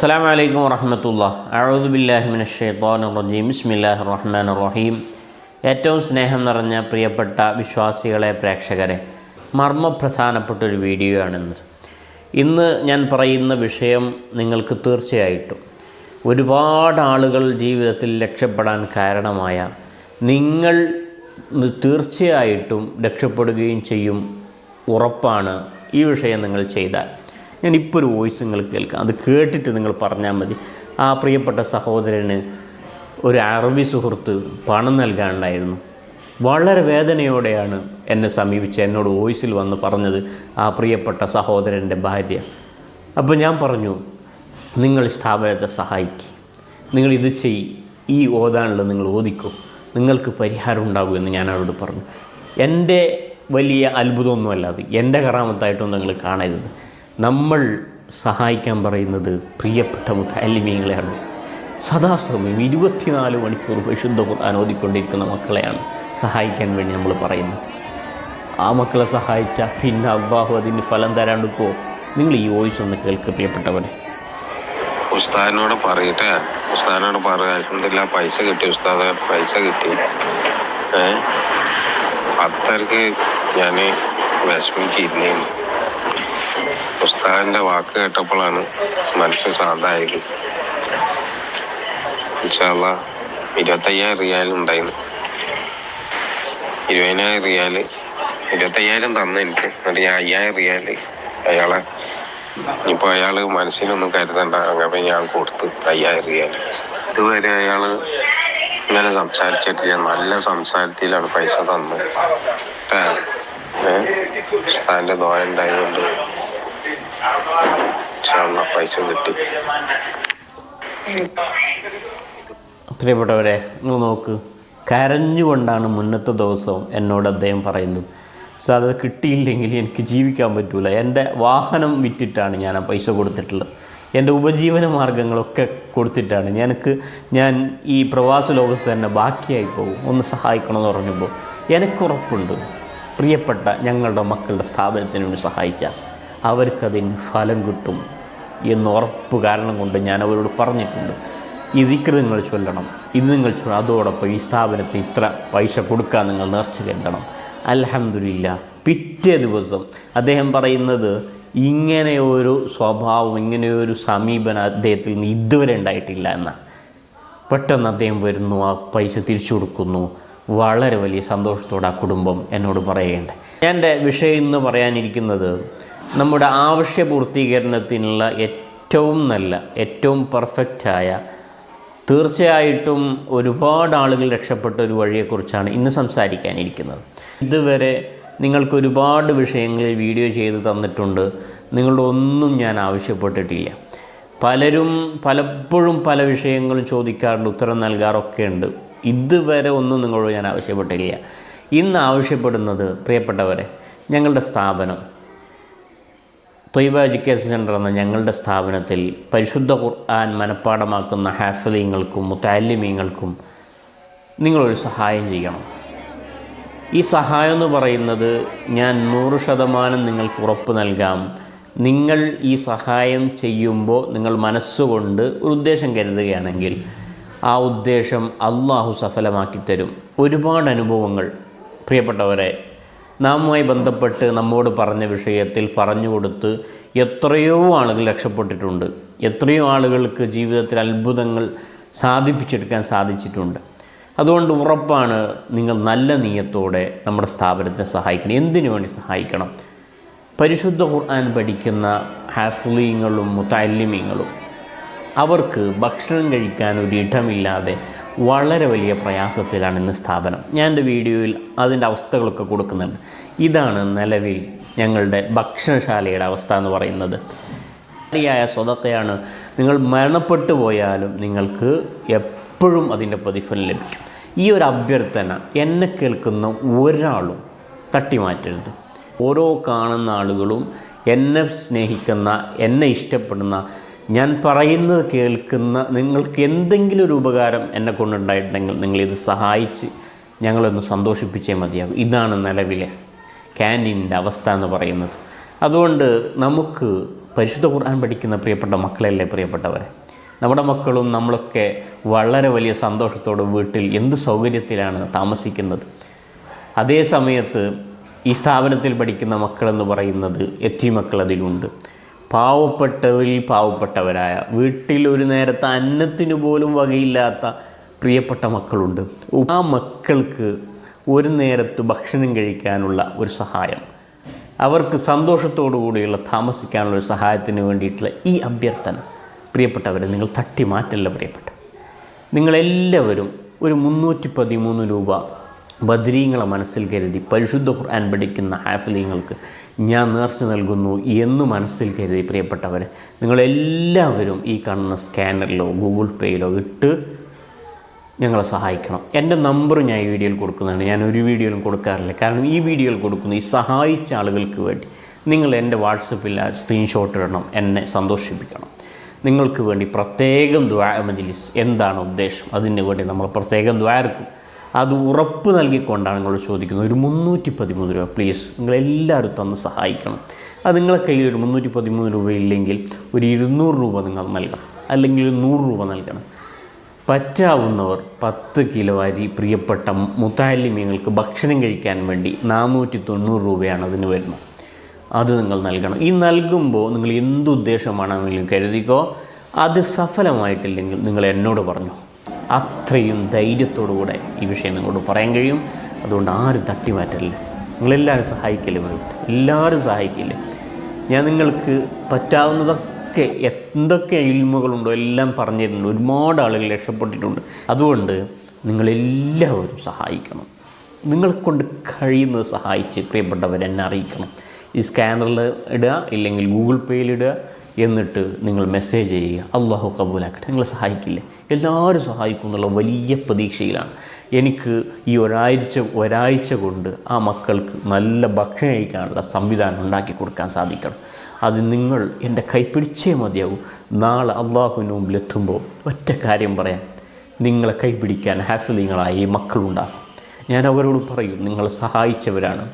അസ്സാം വലൈക്കും വറഹമത്തുള്ള അഴുദുബില്ലാഹിമിൻ ഷെയ്ത്താൻ റജീം. ബിസ്മില്ലാഹി റഹ്മാൻ റഹീം. ഏറ്റവും സ്നേഹം നിറഞ്ഞ പ്രിയപ്പെട്ട വിശ്വാസികളെ പ്രേക്ഷകരെ മർമ്മപ്രധാനപ്പെട്ട ഒരു വീഡിയോ ആണിന്ന് ഇന്ന് ഞാൻ പറയുന്ന വിഷയം നിങ്ങൾക്ക് തീർച്ചയായിട്ടും ഒരുപാട് ആളുകൾ ജീവിതത്തിൽ രക്ഷപ്പെടാൻ കാരണമായ നിങ്ങൾ തീർച്ചയായിട്ടും രക്ഷപ്പെടുകയും ചെയ്യും ഉറപ്പാണ് ഈ വിഷയം നിങ്ങൾ ചെയ്താൽ. ഞാൻ ഇപ്പോൾ ഒരു വോയിസ് നിങ്ങൾ കേൾക്കാം. അത് കേട്ടിട്ട് നിങ്ങൾ പറഞ്ഞാൽ മതി. ആ പ്രിയപ്പെട്ട സഹോദരന് ഒരു അറബി സുഹൃത്ത് പണം നൽകാനുണ്ടായിരുന്നു. വളരെ വേദനയോടെയാണ് എന്നെ സമീപിച്ച് എന്നോട് വോയിസിൽ വന്ന് പറഞ്ഞത് ആ പ്രിയപ്പെട്ട സഹോദരന്റെ ഭാര്യ. അപ്പോൾ ഞാൻ പറഞ്ഞു നിങ്ങൾ സ്ഥാപനത്തെ സഹായിക്കുക നിങ്ങൾ ഇത് ചെയ് ഈ ഓതാനുള്ളത് നിങ്ങൾ ഓദിക്കൂ നിങ്ങൾക്ക് പരിഹാരം ഉണ്ടാകും എന്ന് ഞാൻ അവരോട് പറഞ്ഞു. എന്റെ വലിയ അത്ഭുതമൊന്നുമല്ല അത്. എന്റെ കറാമത്തായിട്ടൊന്നും നിങ്ങൾ കാണരുത്. നമ്മൾ സഹായിക്കാൻ പറയുന്നത് പ്രിയപ്പെട്ട മുത്താലിമീങ്ങളെയാണ് സദാസമയം ഇരുപത്തിനാല് മണിക്കൂർ വിശുദ്ധ ഖുർആൻ ഓതിക്കൊണ്ടിരിക്കുന്ന മക്കളെയാണ് സഹായിക്കാൻ വേണ്ടി നമ്മൾ പറയുന്നത്. ആ മക്കളെ സഹായിച്ച പിന്നെ അള്ളാഹു അതിന് ഫലം തരാണ്ടിപ്പോൾ നിങ്ങൾ ഈ വോയിസ് ഒന്ന് കേൾക്ക് പ്രിയപ്പെട്ടവരെ ഉസ്താദിനോട് പറയട്ടെ. ഉസ്താദിനോട് പറയാ പൈസ കിട്ടി? ഉസ്താദ് പൈസ കിട്ടി. അത്രയ്ക്ക് ഞാൻ വിഷമിച്ചിരുന്നു ഉസ്താദിന്റെ വാക്ക് കേട്ടപ്പോഴാണ് മനസ്സ് സാധായത് ഇൻഷാല്ല ഇരുപത്തയ്യായിരം റിയാൽ ഉണ്ടായിരുന്നു. ഇരുപതിനായിരം റിയാൽ ഇരുപത്തയ്യായിരം തന്നു എനിക്ക്. എന്നിട്ട് ഞാൻ അയ്യായിരം റിയാൽ അയാളെ ഇപ്പൊ അയാൾ മനസ്സിലൊന്നും കരുതണ്ട. അങ്ങനെ ഞാൻ കൊടുത്ത് അയ്യായിരം റിയാൽ. ഇതുവരെ അയാൾ ഇങ്ങനെ സംസാരിച്ചിട്ടില്ല നല്ല സംസാരത്തിലാണ് പൈസ തന്നത് ഏഹ് ഉസ്താദിന്റെ ദോയ ഉണ്ടായതുകൊണ്ട് ഇൻഷാല്ലാ പൈസ കിട്ടി. പ്രിയപ്പെട്ടവരെ നിങ്ങൾ നോക്ക്. കരഞ്ഞുകൊണ്ടാണ് മുന്നത്തെ ദിവസവും എന്നോട് അദ്ദേഹം പറയുന്നത്. സാർ അത് കിട്ടിയില്ലെങ്കിൽ എനിക്ക് ജീവിക്കാൻ പറ്റൂല. എന്റെ വാഹനം വിറ്റിട്ടാണ് ഞാൻ ആ പൈസ കൊടുത്തിട്ടുള്ളത്. എന്റെ ഉപജീവന മാർഗങ്ങളൊക്കെ കൊടുത്തിട്ടാണ്. എനിക്ക് ഞാൻ ഈ പ്രവാസ ലോകത്ത് തന്നെ ബാക്കിയായി പോകും. ഒന്ന് സഹായിക്കണമെന്ന് പറഞ്ഞപ്പോൾ എനിക്കുറപ്പുണ്ട് പ്രിയപ്പെട്ട ഞങ്ങളുടെ മക്കളുടെ സ്ഥാപനത്തിന് വേണ്ടി സഹായിച്ചാൽ അവർക്കതിന് ഫലം കിട്ടും. എന്ന് ഉറപ്പ് കാരണം കൊണ്ട് ഞാൻ അവരോട് പറഞ്ഞിട്ടുണ്ട്. ഈ നിങ്ങൾ ചൊല്ലണം. ഇത് നിങ്ങൾ ചൊല്ലണം അതോടൊപ്പം ഈ സ്ഥാപനത്തിന് ഇത്ര പൈസ കൊടുക്കാൻ നിങ്ങൾ നേർച്ച കരുതണം. അലഹമില്ല പിറ്റേ ദിവസം അദ്ദേഹം പറയുന്നത് ഇങ്ങനെ ഒരു സ്വഭാവം ഇങ്ങനെയൊരു സമീപനം അദ്ദേഹത്തിൽ നിന്ന് ഇതുവരെ ഉണ്ടായിട്ടില്ല എന്നാണ് പെട്ടെന്ന് അദ്ദേഹം വരുന്നു ആ പൈസ തിരിച്ചു കൊടുക്കുന്നു. വളരെ വലിയ സന്തോഷത്തോടെ ആ കുടുംബം എന്നോട് പറയേണ്ടത് എന്റെ വിഷയം എന്ന് പറയാനിരിക്കുന്നത് നമ്മുടെ ആവശ്യ പൂർത്തീകരണത്തിനുള്ള ഏറ്റവും നല്ല ഏറ്റവും പെർഫെക്റ്റായ തീർച്ചയായിട്ടും ഒരുപാട് ആളുകൾ രക്ഷപ്പെട്ട ഒരു വഴിയെക്കുറിച്ചാണ് ഇന്ന് സംസാരിക്കാനിരിക്കുന്നത്. ഇതുവരെ നിങ്ങൾക്ക് ഒരുപാട് വിഷയങ്ങളിൽ വീഡിയോ ചെയ്ത് തന്നിട്ടുണ്ട്. നിങ്ങളുടെ ഒന്നും ഞാൻ ആവശ്യപ്പെട്ടിട്ടില്ല. പലരും പലപ്പോഴും പല വിഷയങ്ങളും ചോദിക്കാറുണ്ട് ഉത്തരം നൽകാറൊക്കെ ഉണ്ട്. ഇതുവരെ ഒന്നും നിങ്ങളോട് ഞാൻ ആവശ്യപ്പെട്ടില്ല. ഇന്ന് ആവശ്യപ്പെടുന്നത് പ്രിയപ്പെട്ടവരെ ഞങ്ങളുടെ സ്ഥാപനം. തൊയ്ബ എഡ്യൂക്കേഷൻ സെന്റർ എന്ന ഞങ്ങളുടെ സ്ഥാപനത്തിൽ പരിശുദ്ധ ഖുർആൻ മനഃപ്പാടമാക്കുന്ന ഹാഫലിങ്ങൾക്കും മുത്താലിമീങ്ങൾക്കും നിങ്ങളൊരു സഹായം ചെയ്യണം. ഈ സഹായം എന്ന് പറയുന്നത് ഞാൻ നൂറ് ശതമാനം നിങ്ങൾക്ക് ഉറപ്പ് നൽകാം. നിങ്ങൾ ഈ സഹായം ചെയ്യുമ്പോൾ നിങ്ങൾ മനസ്സുകൊണ്ട് ഒരു ഉദ്ദേശം കരുതുകയാണെങ്കിൽ ആ ഉദ്ദേശം അള്ളാഹു സഫലമാക്കി തരും ഒരുപാട് അനുഭവങ്ങൾ. പ്രിയപ്പെട്ടവരെ നാമുമായി ബന്ധപ്പെട്ട് നമ്മോട് പറഞ്ഞ വിഷയത്തിൽ പറഞ്ഞു കൊടുത്ത് എത്രയോ ആളുകൾ രക്ഷപ്പെട്ടിട്ടുണ്ട്. എത്രയോ ആളുകൾക്ക് ജീവിതത്തിൽ അത്ഭുതങ്ങൾ സാധിപ്പിച്ചെടുക്കാൻ സാധിച്ചിട്ടുണ്ട്. അതുകൊണ്ട് ഉറപ്പാണ് നിങ്ങൾ നല്ല നീയത്തോടെ നമ്മുടെ സ്ഥാപനത്തെ സഹായിക്കണം. എന്തിനു വേണ്ടി സഹായിക്കണം? പരിശുദ്ധ ഖുർആൻ പഠിക്കുന്ന ഹാഫ്ലീങ്ങളും മുത്താലിമീങ്ങളും അവർക്ക് ഭക്ഷണം കഴിക്കാൻ ഒരു ഇടമില്ലാതെ വളരെ വലിയ പ്രയാസത്തിലാണ് ഇന്ന് സ്ഥാപനം. ഞാൻ എന്റെ വീഡിയോയിൽ അതിന്റെ അവസ്ഥകളൊക്കെ കൊടുക്കുന്നുണ്ട്. ഇതാണ് നിലവിൽ ഞങ്ങളുടെ ഭക്ഷണശാലയുടെ അവസ്ഥ എന്ന് പറയുന്നത്. ശരിയായ സ്വതത്തെയാണ്. നിങ്ങൾ മരണപ്പെട്ടു പോയാലും നിങ്ങൾക്ക് എപ്പോഴും അതിന്റെ പ്രതിഫലം ലഭിക്കും. ഈ ഒരു അഭ്യർത്ഥന എന്നെ കേൾക്കുന്ന ഒരാളും തട്ടിമാറ്റരുത്. ഓരോ കാണുന്ന ആളുകളും എന്നെ സ്നേഹിക്കുന്ന എന്നെ ഇഷ്ടപ്പെടുന്ന ഞാൻ പറയുന്നത് കേൾക്കുന്ന നിങ്ങൾക്ക് എന്തെങ്കിലും ഒരു ഉപകാരം എന്നെ കൊണ്ടുണ്ടായിട്ടുണ്ടെങ്കിൽ നിങ്ങളിത് സഹായിച്ച് ഞങ്ങളൊന്ന് സന്തോഷിപ്പിച്ചേ മതിയാകും. ഇതാണ് നിലവിലെ ക്യാന്റീനിന്റെ അവസ്ഥ എന്ന് പറയുന്നത്. അതുകൊണ്ട് നമുക്ക് പരിശുദ്ധ ഖുർആൻ പഠിക്കുന്ന പ്രിയപ്പെട്ട മക്കളല്ലേ പ്രിയപ്പെട്ടവരെ? നമ്മുടെ മക്കളും നമ്മളൊക്കെ വളരെ വലിയ സന്തോഷത്തോടെ വീട്ടിൽ എന്ത് സൗകര്യത്തിലാണ് താമസിക്കുന്നത്? അതേ സമയത്ത് ഈ സ്ഥാപനത്തിൽ പഠിക്കുന്ന മക്കളെന്ന് പറയുന്നത് എത്തി മക്കൾ അതിലുണ്ട്. പാവപ്പെട്ടവരിൽ പാവപ്പെട്ടവരായ വീട്ടിൽ ഒരു നേരത്തെ അന്നത്തിനു പോലും വകയില്ലാത്ത പ്രിയപ്പെട്ട മക്കളുണ്ട്. ആ മക്കൾക്ക് ഒരു നേരത്ത് ഭക്ഷണം കഴിക്കാനുള്ള ഒരു സഹായം. അവർക്ക് സന്തോഷത്തോടു കൂടിയുള്ള താമസിക്കാനുള്ള ഒരു സഹായത്തിന് വേണ്ടിയിട്ടുള്ള ഈ അഭ്യർത്ഥന പ്രിയപ്പെട്ടവരെ നിങ്ങൾ തട്ടി മാറ്റല്ല പ്രിയപ്പെട്ട. നിങ്ങളെല്ലാവരും ഒരു മുന്നൂറ്റി പതിമൂന്ന് രൂപ ബദ്രീങ്ങളെ മനസ്സിൽ കരുതി പരിശുദ്ധ ഖുർആൻ പഠിക്കുന്ന ഹാഫിലിങ്ങൾക്ക് ഞാൻ നേർച്ച നൽകുന്നു എന്ന് മനസ്സിൽ കരുതി പ്രിയപ്പെട്ടവരെ നിങ്ങളെല്ലാവരും ഈ കാണുന്ന സ്കാനറിലോ ഗൂഗിൾ പേയിലോ ഇട്ട് ഞങ്ങളെ സഹായിക്കണം. എന്റെ നമ്പർ ഞാൻ ഈ വീഡിയോയിൽ കൊടുക്കുന്നുണ്ട്. ഞാൻ ഒരു വീഡിയോയിലും കൊടുക്കാറില്ല. കാരണം ഈ വീഡിയോയിൽ കൊടുക്കുന്ന ഈ സഹായിച്ച ആളുകൾക്ക് വേണ്ടി. നിങ്ങൾ എന്റെ വാട്സപ്പിൽ സ്ക്രീൻഷോട്ട് ഇടണം എന്നെ സന്തോഷിപ്പിക്കണം. നിങ്ങൾക്ക് വേണ്ടി പ്രത്യേകം ദ്വാ മജ്ലിസ്. എന്താണ് ഉദ്ദേശം? അതിന് വേണ്ടി നമ്മൾ പ്രത്യേകം ദ്വാരക്കും അത് ഉറപ്പ് നൽകിക്കൊണ്ടാണ് നിങ്ങളോട് ചോദിക്കുന്നത്. ഒരു മുന്നൂറ്റി പതിമൂന്ന് രൂപ. പ്ലീസ് നിങ്ങളെല്ലാവരും തന്ന് സഹായിക്കണം. അത് നിങ്ങളെ കയ്യിൽ ഒരു മുന്നൂറ്റി പതിമൂന്ന് രൂപ ഇല്ലെങ്കിൽ ഒരു ഇരുന്നൂറ് രൂപ നിങ്ങൾ നൽകണം. അല്ലെങ്കിൽ ഒരു നൂറ് രൂപ നൽകണം. പറ്റാവുന്നവർ പത്ത് കിലോ അരി പ്രിയപ്പെട്ട മുത്താലിമ്യങ്ങൾക്ക് ഭക്ഷണം കഴിക്കാൻ വേണ്ടി നാനൂറ്റി തൊണ്ണൂറ് രൂപയാണ് അതിന് വരുന്നത്. അത് നിങ്ങൾ നൽകണം. ഈ നൽകുമ്പോൾ നിങ്ങൾ എന്തുദ്ദേശമാണെങ്കിലും കരുതിക്കോ? അത് സഫലമായിട്ടില്ലെങ്കിൽ നിങ്ങൾ എന്നോട് പറഞ്ഞു. അത്രയും ധൈര്യത്തോടുകൂടെ ഈ വിഷയം നിങ്ങളോട് പറയാൻ കഴിയും. അതുകൊണ്ട് ആരും തട്ടിമാറ്റല്ലേ നിങ്ങളെല്ലാവരും സഹായിക്കല്ലേ വേണ്ട എല്ലാവരും സഹായിക്കില്ലേ. ഞാൻ നിങ്ങൾക്ക് പറ്റാവുന്നതൊക്കെ എന്തൊക്കെ ഇൽമുകളുണ്ടോ എല്ലാം പറഞ്ഞിട്ടുണ്ട്. ഒരുപാട് ആളുകൾ രക്ഷപ്പെട്ടിട്ടുണ്ട്. അതുകൊണ്ട് നിങ്ങളെല്ലാവരും സഹായിക്കണം. നിങ്ങളെ കൊണ്ട് കഴിയുന്നത് സഹായിച്ച് പ്രിയപ്പെട്ടവരെന്നെ അറിയിക്കണം. ഈ സ്കാനറിൽ ഇടുക ഇല്ലെങ്കിൽ ഗൂഗിൾ പേയിൽ ഇടുക എന്നിട്ട് നിങ്ങൾ മെസ്സേജ് ചെയ്യുക. അള്ളാഹു കബൂലാക്കട്ടെ നിങ്ങളെ സഹായിക്കില്ലേ? എല്ലാവരും സഹായിക്കും എന്നുള്ള വലിയ പ്രതീക്ഷയിലാണ്. എനിക്ക് ഈ ഒരാഴ്ച ഒരാഴ്ച കൊണ്ട് ആ മക്കൾക്ക് നല്ല ഭക്ഷണം കഴിക്കാനുള്ള സംവിധാനം ഉണ്ടാക്കി കൊടുക്കാൻ സാധിക്കണം. അത് നിങ്ങൾ എന്റെ കൈപ്പിടിച്ചേ മതിയാവും. നാളെ അള്ളാഹുവിന് മുമ്പിലെത്തുമ്പോൾ ഒറ്റ കാര്യം പറയാം. നിങ്ങളെ കൈപിടിക്കാൻ ഹാഫിലിങ്ങളായ മക്കളുണ്ടാകും ഞാൻ അവരോട് പറയും നിങ്ങൾ സഹായിച്ചവരാണ്.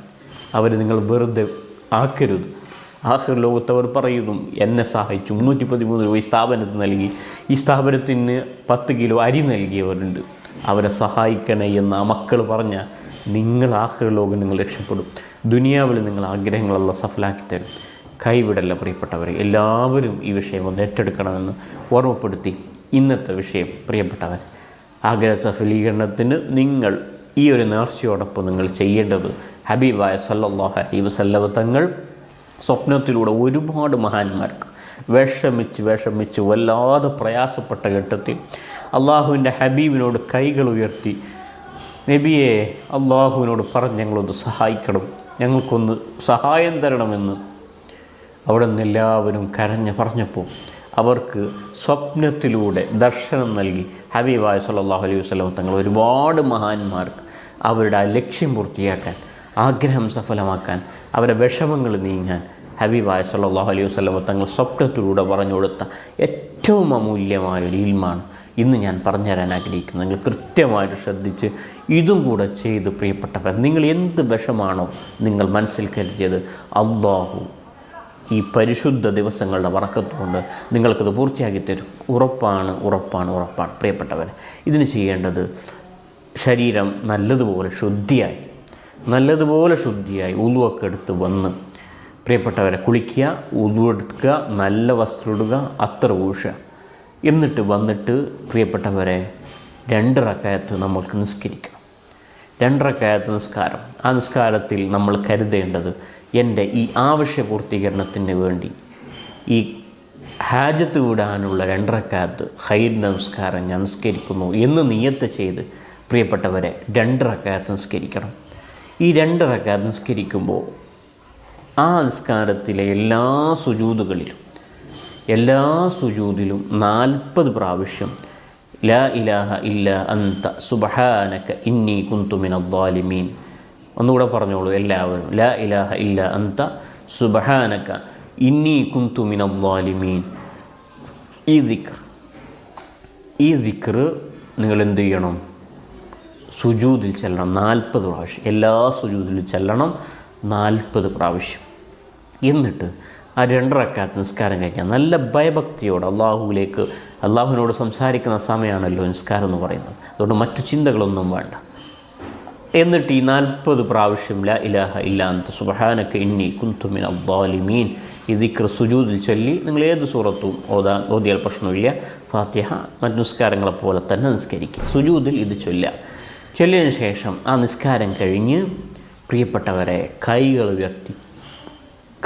അവർ നിങ്ങൾ വെറുതെ ആക്കരുത്. ആഖിർ ലോകത്തവർ പറയുന്നു എന്നെ സഹായിച്ചു. മുന്നൂറ്റി പതിമൂന്ന് രൂപ ഈ സ്ഥാപനത്തിന് നൽകി. ഈ സ്ഥാപനത്തിന് പത്ത് കിലോ അരി നൽകിയവരുണ്ട്. അവരെ സഹായിക്കണേ എന്ന് ആ മക്കൾ പറഞ്ഞ നിങ്ങൾ ആഖിർ ലോകം നിങ്ങൾ രക്ഷപ്പെടും. ദുനിയാവിൽ നിങ്ങൾ ആഗ്രഹങ്ങളെല്ലാം സഫലാക്കി തരും. കൈവിടല്ല പ്രിയപ്പെട്ടവരെ. എല്ലാവരും ഈ വിഷയം ഒന്ന് ഏറ്റെടുക്കണമെന്ന് ഓർമ്മപ്പെടുത്തി. ഇന്നത്തെ വിഷയം പ്രിയപ്പെട്ടവർ ആഗ്രഹ സഫലീകരണത്തിന് നിങ്ങൾ ഈ ഒരു നേർച്ചയോടൊപ്പം നിങ്ങൾ ചെയ്യേണ്ടത് ഹബീബായ സല്ലല്ലാഹു അലൈഹി വസല്ലമ തങ്ങൾ സ്വപ്നത്തിലൂടെ ഒരുപാട് മഹാന്മാർക്ക് വിഷമിച്ച് വിഷമിച്ച് വല്ലാതെ പ്രയാസപ്പെട്ട ഘട്ടത്തിൽ അള്ളാഹുവിന്റെ ഹബീബിനോട് കൈകൾ ഉയർത്തി നബിയെ അള്ളാഹുവിനോട് പറഞ്ഞ് ഞങ്ങളൊന്ന് സഹായിക്കണം. ഞങ്ങൾക്കൊന്ന് സഹായം തരണമെന്ന് അവിടെ നിന്ന് എല്ലാവരും കരഞ്ഞ് പറഞ്ഞപ്പോൾ അവർക്ക് സ്വപ്നത്തിലൂടെ ദർശനം നൽകി. ഹബീബായ സല്ലല്ലാഹു അലൈഹി വസല്ലം തങ്ങൾ ഒരുപാട് മഹാന്മാർക്ക് അവരുടെ ആ ലക്ഷ്യം പൂർത്തിയാക്കാൻ ആഗ്രഹം സഫലമാക്കാൻ അവരുടെ വിഷമങ്ങൾ നീങ്ങാൻ ഹബീബായ സല്ലാഹു അലൈഹി വസ്ലമ തങ്ങൾ സ്വപ്നത്തിലൂടെ പറഞ്ഞു കൊടുത്ത ഏറ്റവും അമൂല്യമായ ഒരു ഇൽമാണ് ഇന്ന് ഞാൻ പറഞ്ഞു തരാൻ ആഗ്രഹിക്കുന്നത്. നിങ്ങൾ കൃത്യമായിട്ട് ശ്രദ്ധിച്ച് ഇതും കൂടെ ചെയ്ത് പ്രിയപ്പെട്ടവർ നിങ്ങൾ എന്ത് വിഷമാണോ നിങ്ങൾ മനസ്സിൽ കരുതിയത് അള്ളാഹു ഈ പരിശുദ്ധ ദിവസങ്ങളുടെ വറക്കത്തുകൊണ്ട് നിങ്ങൾക്കത് പൂർത്തിയാക്കി തരും. ഉറപ്പാണ് ഉറപ്പാണ് ഉറപ്പാണ്. പ്രിയപ്പെട്ടവർ ഇതിന് ചെയ്യേണ്ടത് ശരീരം നല്ലതുപോലെ ശുദ്ധിയായി നല്ലതുപോലെ ശുദ്ധിയായി ഉളുവൊക്കെ എടുത്ത് വന്ന് പ്രിയപ്പെട്ടവരെ കുളിക്കുക ഉളുവെടുക്കുക നല്ല വസ്ത്രം ഇടുക അത്ര ഊഷ. എന്നിട്ട് വന്നിട്ട് പ്രിയപ്പെട്ടവരെ രണ്ട് റക്കായത്ത് നമ്മൾക്ക് നിസ്കരിക്കണം. രണ്ടിറക്കയത്ത് നിസ്കാരം. ആ നിസ്കാരത്തിൽ നമ്മൾ കരുതേണ്ടത് എന്റെ ഈ ആവശ്യ പൂർത്തീകരണത്തിന് വേണ്ടി ഈ ഹാജത്ത് വിടാനുള്ള രണ്ടരക്കാലത്ത് ഹൈറിന്റെ നിസ്കാരം ഞാൻ നിസ്കരിക്കുന്നു എന്ന് നിയത്ത് ചെയ്ത് പ്രിയപ്പെട്ടവരെ രണ്ടരക്കാലത്ത് നിസ്കരിക്കണം. ഈ രണ്ട് റക്കാത്ത് നിസ്കരിക്കുമ്പോൾ ആ നിസ്കാരത്തിലെ എല്ലാ സുജൂതുകളിലും എല്ലാ സുജൂതിലും നാൽപ്പത് പ്രാവശ്യം ലാ ഇലാഹ ഇല്ല അന്ത സുബഹാനക്ക ഇന്നി കുന്തുമിൻ അദ്ദാലിമീൻ ഒന്നുകൂടെ പറഞ്ഞോളൂ എല്ലാവരും ലാ ഇലാഹ ഇല്ല അന്ത സുബഹാനക്ക ഇന്നി കുന്തുമിൻ അദ്ദാലിമീൻ ഈ ദിക്ർ ഈ ദിക്ർ നിങ്ങൾ എന്ത് ചെയ്യണം? സുജൂദിൽ ചെല്ലണം നാൽപ്പത് പ്രാവശ്യം. എല്ലാ സുജൂതിലും ചെല്ലണം നാൽപ്പത് പ്രാവശ്യം. എന്നിട്ട് ആ രണ്ടരക്കാത്ത നിസ്കാരം കഴിഞ്ഞാൽ നല്ല ഭയഭക്തിയോടെ അള്ളാഹുവിലേക്ക് അള്ളാഹുവിനോട് സംസാരിക്കുന്ന സമയമാണല്ലോ നിസ്കാരം എന്ന് പറയുന്നത്. അതുകൊണ്ട് മറ്റു ചിന്തകളൊന്നും വേണ്ട. എന്നിട്ട് ഈ നാൽപ്പത് പ്രാവശ്യം ല ഇലാഹ ഇല്ലാന്ത സുബഹാനക്ക് ഇന്നി കുന്തുമിൻ അബ്ദാലിമീൻ ദിക്ർ സുജൂദിൽ ചൊല്ലി നിങ്ങൾ ഏത് സൂറത്തും ഓതാൻ ഓതിയാൽ പ്രശ്നമില്ല. ഫാത്തിഹ മറ്റു നിസ്കാരങ്ങളെ പോലെ തന്നെ നിസ്കരിക്കുക. സുജൂദിൽ ഇത് ചൊല്ലുക. ചൊല്ലിയതിന് ശേഷം ആ നിസ്കാരം കഴിഞ്ഞ് പ്രിയപ്പെട്ടവരെ കൈകൾ ഉയർത്തി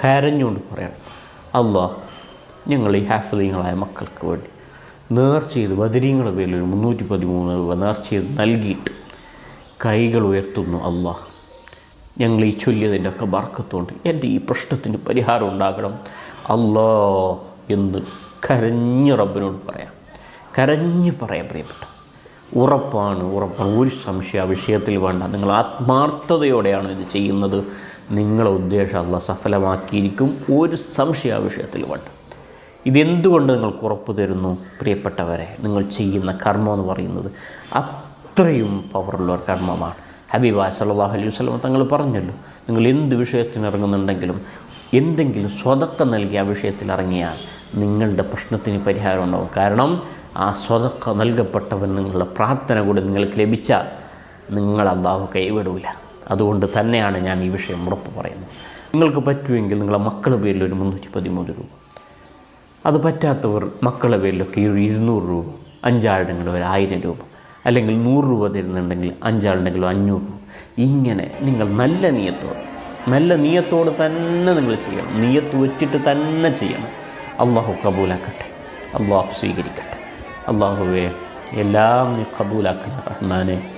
കരഞ്ഞുകൊണ്ട് പറയണം അല്ലോ ഞങ്ങൾ ഈ ഹാഫലിങ്ങളായ മക്കൾക്ക് വേണ്ടി നേർച്ച ബദരീങ്ങളുടെ പേരിൽ ഒരു മുന്നൂറ്റി പതിമൂന്ന് രൂപ നേർച്ച നൽകിയിട്ട് കൈകൾ ഉയർത്തുന്നു അല്ലാ ഞങ്ങൾ ഈ ചൊല്ലിയതിന്റെ ഒക്കെ ബർക്കത്തുകൊണ്ട് എന്റെ ഈ പ്രശ്നത്തിന് പരിഹാരം ഉണ്ടാകണം. അല്ലോ എന്ന് കരഞ്ഞ് റബ്ബിനോട് പറയാം. കരഞ്ഞ് പറയാം പ്രിയപ്പെട്ട ഉറപ്പാണ് ഉറപ്പാണ്. ഒരു സംശയ വിഷയത്തിൽ വേണ്ട. നിങ്ങൾ ആത്മാർത്ഥതയോടെയാണ് ഇത് ചെയ്യുന്നത്. നിങ്ങളെ ഉദ്ദേശം അല്ല സഫലമാക്കിയിരിക്കും. ഒരു സംശയ വിഷയത്തിൽ വേണ്ട. ഇതെന്തുകൊണ്ട് നിങ്ങൾക്ക് ഉറപ്പ് തരുന്നു? പ്രിയപ്പെട്ടവരെ നിങ്ങൾ ചെയ്യുന്ന കർമ്മം എന്ന് പറയുന്നത് അത്രയും പവറുള്ള ഒരു കർമ്മമാണ്. ഹബീബ സല്ലാഹു അലൈഹി വസ്ലം തങ്ങൾ പറഞ്ഞല്ലോ നിങ്ങൾ എന്ത് വിഷയത്തിന് ഇറങ്ങുന്നുണ്ടെങ്കിലും എന്തെങ്കിലും സ്വതക്ക നൽകി ആ വിഷയത്തിൽ ഇറങ്ങിയാൽ നിങ്ങളുടെ പ്രശ്നത്തിന് പരിഹാരം ഉണ്ടാവും. കാരണം ആ സ്വതക്ക നൽകപ്പെട്ടവൻ നിങ്ങളുടെ പ്രാർത്ഥന കൂടി നിങ്ങൾക്ക് ലഭിച്ചാൽ നിങ്ങൾ അള്ളാഹു കൈവിടൂല. അതുകൊണ്ട് തന്നെയാണ് ഞാൻ ഈ വിഷയം ഉറപ്പ് പറയുന്നത്. നിങ്ങൾക്ക് പറ്റുമെങ്കിൽ നിങ്ങളെ മക്കളുടെ പേരിൽ ഒരു മുന്നൂറ്റി പതിമൂന്ന് രൂപ. അത് പറ്റാത്തവർ മക്കളുടെ പേരിലൊക്കെ ഒരു ഇരുന്നൂറ് രൂപ അഞ്ചാളുണ്ടെങ്കിലും ഒരു ആയിരം രൂപ അല്ലെങ്കിൽ നൂറ് രൂപ തരുന്നുണ്ടെങ്കിൽ അഞ്ചാളുണ്ടെങ്കിലും അഞ്ഞൂറ് രൂപ. ഇങ്ങനെ നിങ്ങൾ നല്ല നീയത്തോടെ നല്ല നീയത്തോട് തന്നെ നിങ്ങൾ ചെയ്യണം. നീയത്ത് വെച്ചിട്ട് തന്നെ ചെയ്യണം. അള്ളാഹു കബൂലാക്കട്ടെ. അള്ളാഹു സ്വീകരിക്കട്ടെ. അള്ളാഹുവേ എല്ലാം നീ കബൂലാക്കണേ റഹ്മാനെ.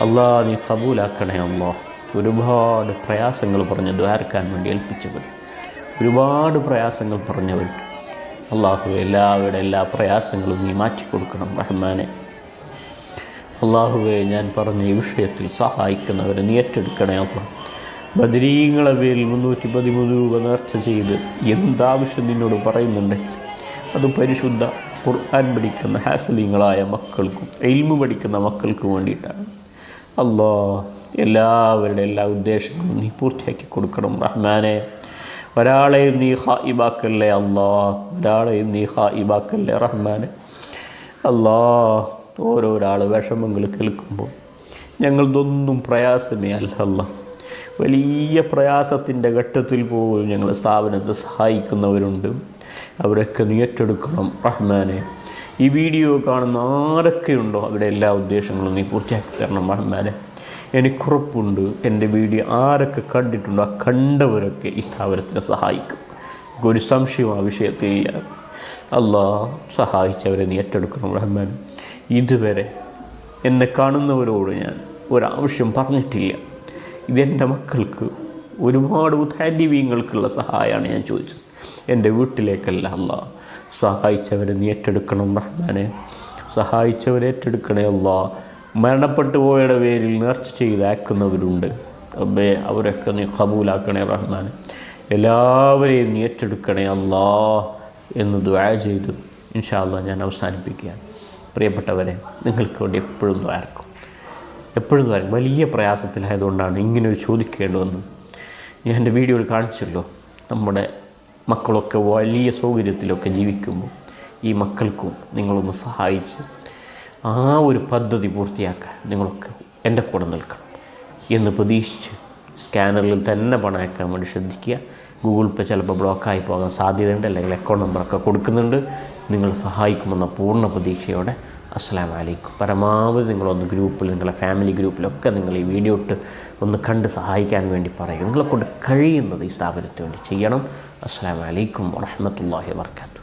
അള്ളാഹ് നീ കബൂലാക്കണേ അള്ളാഹ് ഒരുപാട് പ്രയാസങ്ങൾ പറഞ്ഞ് ദ്വാരക്കാൻ വേണ്ടി ഏൽപ്പിച്ചവർ. ഒരുപാട് പ്രയാസങ്ങൾ പറഞ്ഞവർ. അള്ളാഹു എല്ലാവരുടെ എല്ലാ പ്രയാസങ്ങളും നീ മാറ്റിക്കൊടുക്കണം റഹ്മാനെ. അള്ളാഹുവെ ഞാൻ പറഞ്ഞ ഈ വിഷയത്തിൽ സഹായിക്കുന്നവരെ നീ ഏറ്റെടുക്കണേ അപ്പം ബദരീങ്ങളെ പേരിൽ മുന്നൂറ്റി പതിമൂന്ന് രൂപ നേർച്ച ചെയ്ത് എന്താവശ്യം നിന്നോട് പറയുന്നുണ്ടെങ്കിൽ അത് പരിശുദ്ധ ഖുർആൻ പഠിക്കുന്ന ഹാഫലിങ്ങളായ മക്കൾക്കും എൽമു പഠിക്കുന്ന മക്കൾക്കും വേണ്ടിയിട്ടാണ്. അല്ലോ എല്ലാവരുടെ എല്ലാ ഉദ്ദേശങ്ങളും നീ പൂർത്തിയാക്കി കൊടുക്കണം റഹ്മാനെ. ഒരാളെയും നീ ഹായിബാക്കല്ലേ അല്ലോ ഒരാളെയും നീ ഹായിബാക്കല്ലേ റഹ്മാനെ? അല്ലാ ഓരോരാൾ വിഷമങ്ങൾ കേൾക്കുമ്പോൾ ഞങ്ങളതൊന്നും പ്രയാസമേ അല്ല വലിയ പ്രയാസത്തിന്റെ ഘട്ടത്തിൽ പോലും ഞങ്ങൾ സ്ഥാപനത്തെ സഹായിക്കുന്നവരുണ്ട്. അവരൊക്കെ നീയറ്റെടുക്കണം റഹ്മാനെ. ഈ വീഡിയോ കാണുന്ന ആരൊക്കെയുണ്ടോ? അവരുടെ എല്ലാ ഉദ്ദേശങ്ങളും നീ പൂർത്തിയാക്കി തരണം റഹ്മാനെ. എനിക്കുറപ്പുണ്ട്. എന്റെ വീഡിയോ ആരൊക്കെ കണ്ടിട്ടുണ്ടോ? ആ കണ്ടവരൊക്കെ ഈ സ്ഥാപനത്തിനെ സഹായിക്കും. ഒരു സംശയം ആ വിഷയത്തിൽ അല്ലാ സഹായിച്ചവരെ നീ ഏറ്റെടുക്കണം റഹ്മാൻ ഇതുവരെ എന്നെ കാണുന്നവരോട് ഞാൻ ഒരാവശ്യം പറഞ്ഞിട്ടില്ല. ഇതെന്റെ മക്കൾക്ക് ഒരുപാട് ഉദാരിവ്യങ്ങൾക്കുള്ള സഹായമാണ് ഞാൻ ചോദിച്ചത്. എന്റെ വീട്ടിലേക്കല്ല അല്ല. സഹായിച്ചവരെ നീ ഏറ്റെടുക്കണം റഹ്മാനെ. സഹായിച്ചവരെ ഏറ്റെടുക്കണേ അല്ല. മരണപ്പെട്ടു പോയയുടെ പേരിൽ നേർച്ച ചെയ്താക്കുന്നവരുണ്ട് അബ്ബേ അവരൊക്കെ നീ കബൂലാക്കണേ റഹ്മാൻ എല്ലാവരെയും നീ ഏറ്റെടുക്കണേ അല്ലാ എന്ന് ദ്വാര ചെയ്തു. ഇൻഷാല്ല ഞാൻ അവസാനിപ്പിക്കുകയാണ്. പ്രിയപ്പെട്ടവരെ നിങ്ങൾക്ക് വേണ്ടി എപ്പോഴും ദ്വാരക്കും എപ്പോഴും ദ്വാരം വലിയ പ്രയാസത്തിലായതുകൊണ്ടാണ് ഇങ്ങനെ ഒരു ചോദിക്കേണ്ടി വന്നത് ഞാൻ എന്റെ വീഡിയോയിൽ കാണിച്ചല്ലോ. നമ്മുടെ മക്കളൊക്കെ വലിയ സൗകര്യത്തിലൊക്കെ ജീവിക്കുമ്പോൾ ഈ മക്കൾക്കും നിങ്ങളൊന്ന് സഹായിച്ച് ആ ഒരു പദ്ധതി പൂർത്തിയാക്കാൻ നിങ്ങളൊക്കെ എന്റെ കൂടെ നിൽക്കണം എന്ന് പ്രതീക്ഷിച്ച് സ്കാനറിൽ തന്നെ പണം അയക്കാൻ വേണ്ടി ശ്രദ്ധിക്കുക. ഗൂഗിൾ പേ ചിലപ്പോൾ ബ്ലോക്കായി പോകാൻ സാധ്യതയുണ്ട് അല്ലെങ്കിൽ അക്കൗണ്ട് നമ്പറൊക്കെ കൊടുക്കുന്നുണ്ട്. നിങ്ങൾ സഹായിക്കുമെന്ന പൂർണ പ്രതീക്ഷയോടെ അസ്സാം വലൈക്കും പരമാവധി നിങ്ങളൊന്ന് ഗ്രൂപ്പിൽ നിങ്ങളുടെ ഫാമിലി ഗ്രൂപ്പിലൊക്കെ നിങ്ങൾ ഈ വീഡിയോ ഇട്ട് ഒന്ന് കണ്ട് സഹായിക്കാൻ വേണ്ടി പറയും നിങ്ങളെക്കൊണ്ട് കഴിയുന്നത് ഈ സ്ഥാപനത്തിന് വേണ്ടി ചെയ്യണം. അസ്സാം വലൈക്കും വാഹമത്തല്ലാഹി വർക്കാത്ത്